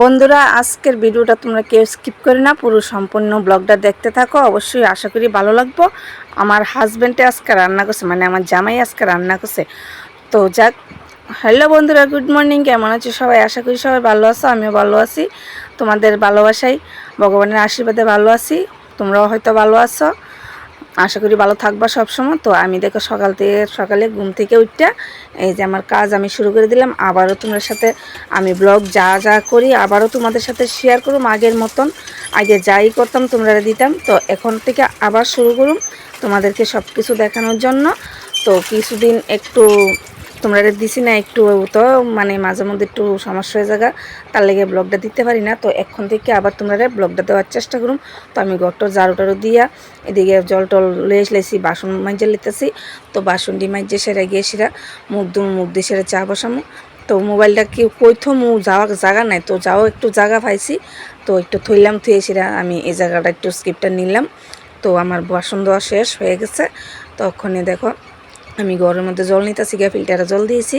বন্ধুরা, আজকের ভিডিওটা তোমরা কেউ স্কিপ করে না, পুরো সম্পূর্ণ ব্লগটা দেখতে থাকো। অবশ্যই আশা করি ভালো লাগবো। আমার হাজব্যান্ডে আজকে রান্না করছে মানে আমার জামাই আজকে রান্না করছে। তো যাক হ্যালো বন্ধুরা গুড মর্নিং কেমন আছো সবাই? আশা করি সবাই ভালো আছো, আমিও ভালো আছি। তোমাদের ভালোবাসাই ভগবানের আশীর্বাদে ভালো আছি। তোমরাও হয়তো ভালো আছো। আশা করি ভালো থাকবা সবসময়। তো আমি দেখো সকাল থেকে, সকালে ঘুম থেকে উঠটা এই যে আমার কাজ আমি শুরু করে দিলাম। আবারও তোমার সাথে আমি ব্লগ যা যা করি আবারও তোমাদের সাথে শেয়ার করুম আগের মতন। আগে যাই করতাম, তোমরা দিতাম। তো এখন থেকে আবার শুরু করুম তোমাদেরকে সব কিছু দেখানোর জন্য। তো কিছুদিন একটু তোমরা দিছি না, একটু তো মানে মাঝে মধ্যে একটু সমস্যা হয়ে জায়গা। তার লেগে ব্লগটা দিতে পারি না। তো এখন থেকে আবার তোমরা ব্লগটা দেওয়ার চেষ্টা করুন তো আমি গটর ঝাড়ু টাড়ু দিয়া এদিকে জল টল লয়ে লেছি বাসন মাইজে লিতেছি। তো বাসনটি মাইজে সেরে গিয়ে সেরা মুখ দু মুখ দিয়ে সেরে চা বসামো। তো মোবাইলটা কি কইথো মু যাওয়া জায়গা নাই। তো যাও একটু জায়গা পাইছি। তো একটু থইলাম, থুয়ে সেরা আমি এই জায়গাটা একটু স্কিপটা নিলাম। তো আমার বাসন দেওয়া শেষ হয়ে গেছে। তখনই দেখো আমি ঘরের মধ্যে জল নিতেছি, গিয়ে ফিল্টারে জল দিয়েছি।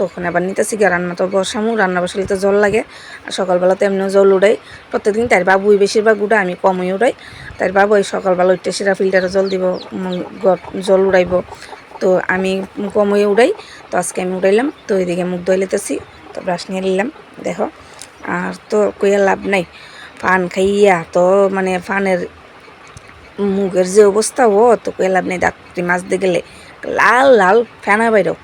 তখন আবার নিতেছি, গিয়ে রান্না তো বসামু, রান্না বসালে তো জল লাগে। আর সকালবেলা তো এমনিও জল উড়াই। প্রত্যেকদিন তার বাবুই বেশিরভাগ উড়া আমি কমই উড়াই। তার বাবু ওই সকালবেলা উঠতে সেটা ফিল্টারে জল দিব জল উড়াইব। তো আমি কমই উড়াই, তো আজকে আমি উড়াইলাম। তো এদিকে মুখ ধুয়ে লিতেছি তো ব্রাশ নিয়ে নিলাম, দেখো। আর তো কইয়া লাভ নাই ফান খাইয়া তো মানে ফানের মুখের যে অবস্থা ও, তো কইয়া লাভ নেই। ডাক্তারি মাছ দিয়ে গেলে লাল লাল ফেনা বাইরেও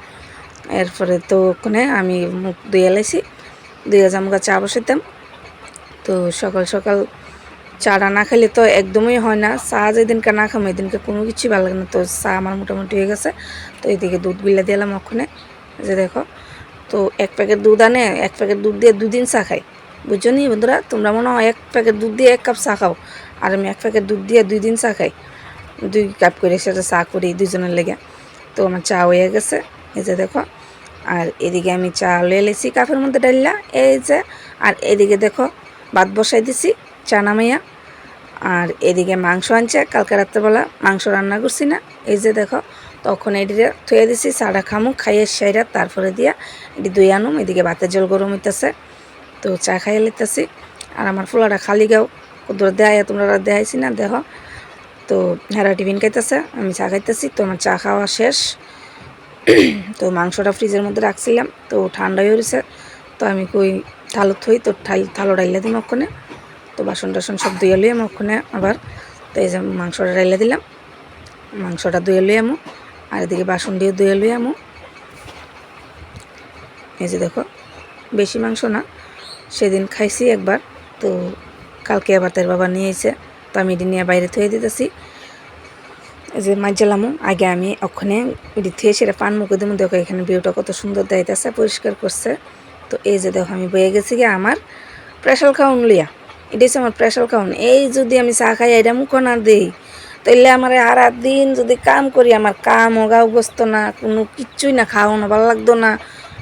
এরপরে তো ওখানে আমি মুখ ধুয়ে লাইছি ধুয়ে জামগা চা বসাইতাম। তো সকাল সকাল চাটা না খেলে তো একদমই হয় না। চা যেদিনকে না খাম এদিনকে কোনো কিছুই ভালো লাগে না। তো চা আমার মোটামুটি হয়ে গেছে। তো এদিকে দুধ বিলা দিলাম ওখানে। যে দেখো, তো এক প্যাকেট দুধ আনে, এক প্যাকেট দুধ দিয়ে দুদিন চা খাই। বুঝছ নি বন্ধুরা? তোমরা মনে হয় এক প্যাকেট দুধ দিয়ে এক কাপ চা খাও। আর আমি এক প্যাকেট দুধ দিয়ে দুই দিন চা খাই। দুই কাপ করে সেটা চা করি দুজনের লেগে। তো আমার চা হয়ে গেছে। এই যে দেখো, আর এদিকে আমি চা লয়ে লেছি কাপের মধ্যে ডাললা এই যে, আর এদিকে দেখো, ভাত বসাই দিছি, চা নামাইয়া। আর এদিকে মাংস আনছে, কালকে রাত্রেবেলা মাংস রান্না করছি না। এই যে দেখো, তখন এটিতে থুয়ে দিছি, চাটা খামু, খাইয়ে সাইরা তারপরে দিয়া এটি দুই আনুম, এদিকে ভাতের জল গরম হইতেছে, তো চা খাইয়ে লিতেছি। আর আমার ফুলাটা খালি গাও কুদুর দেয় তোমরা দেখাইছি না, দেখো। তো হেরা টিফিন খাইতেছে, আমি চা খাইতেছি, তো আমার চা খাওয়া শেষ। তো মাংসটা ফ্রিজের মধ্যে রাখছিলাম, তো ঠান্ডা হয়ে গেছে তো আমি কই থালো থই, তো ঠাই থালো ডাইলে দিম ওখানে তো বাসন টাসন সব ধুয়ে লই আমি ওখানে আবার তো এই যে মাংসটা ডাইলে দিলাম, মাংসটা ধুয়ে লই আমো, আর এদিকে বাসন দিয়ে ধুয়ে লই আমো। এই যে দেখো, বেশি মাংস না, সেদিন খাইছি একবার, তো কালকে আবার তার বাবা নিয়ে তো আমি এটি নিয়ে বাইরে থুয়ে দিতেছি। যে মাজলামও আগে আমি ওখানে এটি থুয়ে সেটা পান মুখে দেবো দেখো এখানে ভিউটা কত সুন্দর দাইতেছে পরিষ্কার করছে। তো এই যে দেখো আমি বয়ে গেছি গিয়ে আমার প্রেশার খাউন লিয়া এটা হচ্ছে আমার প্রেশার খাউন এই যদি আমি চা খাই, এটা মুখ না দিই। তাইলে আমার আর দিন যদি কাম করি, আমার কাম গাও বসতো না, কোনো কিচ্ছুই না খাওয়ানো ভালো লাগতো না।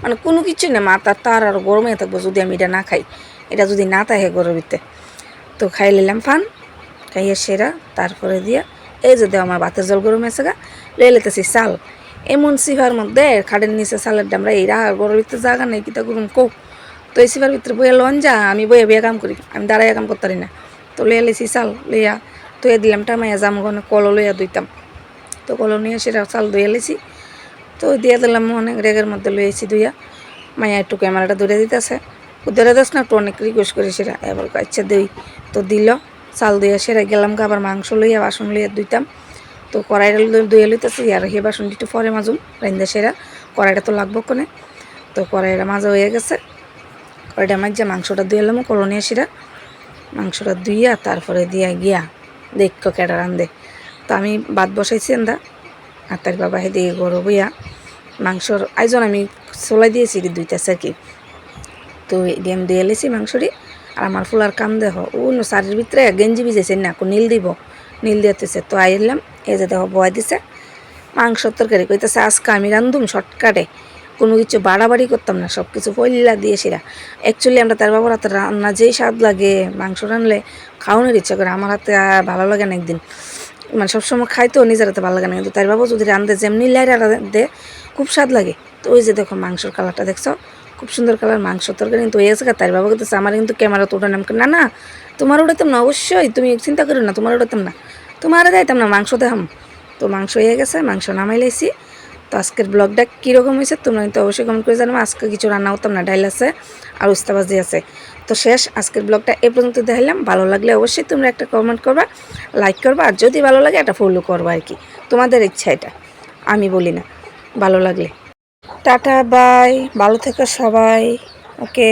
মানে কোনো কিছুই না, মাথা তার আর গরমে থাকব যদি আমি এটা না খাই। এটা যদি না থাকে গরমিতে তো খাই নিলাম ফান খাইয়ে সেরা, তারপরে দিয়া, এই যে দেও আমার ভাতের জল গরম হয়েছে গা, লয়ে লেতেছি চাল। এমন সিভার মধ্যে খাটের নিচে চালের ডামরা এই রাহার গরুর ভিতরে জায়গা নেই, কিতা করুম কৌ তো এই সিভার ভিতরে বইয়া লন যা, আমি বইয়া বইয়া কাম করি, আমি দাঁড়াইয়া কাম করতে পারি না। তো লইয়া লেছি চাল, লইয়া তুইয়া দিলাম, টামাইয়া জাম গনে কলো লইয়া দুইতাম তো কলো নিয়ে সেটা চাল ধুয়ে লেছি তো দিয়ে দিলাম অনেক রেগের মধ্যে লইয়েছি দুইয়া মায়া একটু ক্যামেরাটা ধরে দিতেছে। ধরে দিস না, একটু অনেক রিকোয়েস্ট করে সেটা এবার আচ্ছা দই, তো দিল। চাল দিয়ে সেরা গেলাম গা, আবার মাংস লইয়া বাসন লইয়া দুইতাম তো কড়াইটা ধুয়ে লইতেছি, আর সেই বাসনটি একটু পরে মাজুম, রাইন্দা সেরা। কড়াইটা তো লাগবো কোনে। তো কড়াইটা মাজা হয়ে গেছে। কড়াইটা মাঝে মাংসটা ধুয়ে এলাম করণীয় সেরা। মাংসটা ধুইয়া তারপরে দিয়া গিয়া দেখো কেটা রান্ধে তো আমি ভাত বসাইছি এন্দা আর তার বাবা হেদিকে গরু বইয়া মাংসর আয়োজন আমি চলাই দিয়েছি, দুইটা আর কি তো এটি আমি দিয়ে এলেছি মাংসটি। আর আমার ফুলার কাম দেহ ও শাড়ির ভিতরে গেঞ্জি ভিজেছে না নীল দিব। নীল দিতেছে, তো আইলাম এই যে দেহ বয় দিছে। মাংস তরকারি কইতেছে, আজকে আমি রান্ধুম শর্টকাটে। কোনো কিছু বাড়াবাড়ি করতাম না সব কিছু পয়লা দিয়ে অ্যাকচুয়ালি আমরা তার বাবার হাতে রান্না যেই স্বাদ লাগে, মাংস রানলে খাওয়ানোর ইচ্ছা করে, আমার হাতে আর ভালো লাগে না একদিন। মানে সবসময় খাই তো নিজের হাতে ভালো লাগে না, কিন্তু তার বাবা যদি রান্ধে যেমনি লাইরা দে, খুব স্বাদ লাগে। তো ওই যে দেখো মাংসর কালারটা দেখছ খুব সুন্দর কালার, মাংস তরকারি কিন্তু হয়ে গেছে তার বাবা করতেছে আমার কিন্তু ক্যামেরা তো ওটা নাম না না, তোমার ওটাতাম না, অবশ্যই। তুমি চিন্তা করো না, তোমার ওটাতাম না। তোমার যাইতাম না, মাংস দেখাম। তো মাংস হয়ে গেছে, মাংস নামাই লাইছি। তো আজকের ব্লগটা কীরকম হয়েছে তোমরা কিন্তু অবশ্যই কমেন্ট করে জানাব। আজকে কিছু রান্না হতাম না, ডাইল আছে আর উস্তাবাজি আছে। তো শেষ, আজকের ব্লগটা এ পর্যন্ত দেখাইলাম। ভালো লাগলে অবশ্যই তোমরা একটা কমেন্ট করবা লাইক করবা, আর যদি ভালো লাগে একটা ফলো করবা আর কি। তোমাদের ইচ্ছা এটা, আমি বলি না, ভালো লাগলে। টাটা বাই ভালো থেকো সবাই। ওকে।